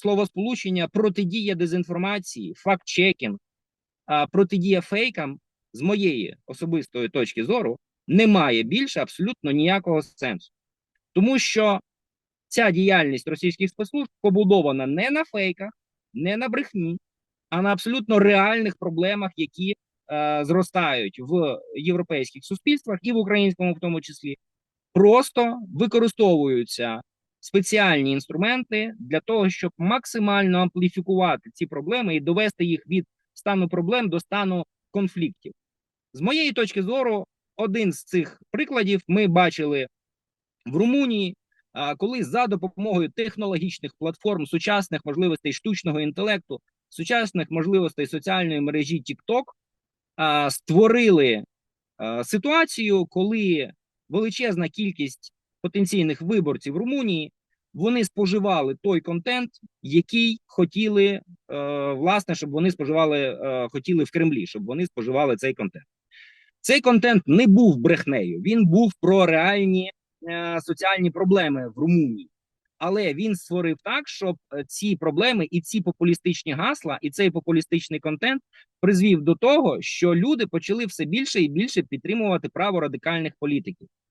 словосполучення протидія дезінформації, факт-чекінг, протидія фейкам з моєї особистої точки зору не має більше абсолютно ніякого сенсу, тому що ця діяльність російських спецслужб побудована не на фейках, не на брехні, а на абсолютно реальних проблемах, які е, зростають в європейських суспільствах і в українському, в тому числі, просто використовуються спеціальні інструменти для того, щоб максимально ампліфікувати ці проблеми і довести їх від стану проблем до стану конфліктів. З моєї точки зору, один з цих прикладів ми бачили в Румунії, коли за допомогою технологічних платформ, сучасних можливостей штучного інтелекту, сучасних можливостей соціальної мережі TikTok створили ситуацію, коли величезна кількість потенційних виборців Румунії вони споживали той контент, який хотіли, е, власне, щоб вони споживали, е, хотіли в Кремлі, щоб вони споживали цей контент. Цей контент не був брехнею, він був про реальні е, соціальні проблеми в Румунії. Але він створив так, щоб е, ці проблеми і ці популістичні гасла, і цей популістичний контент призвів до того, що люди почали все більше і більше підтримувати право радикальних політиків.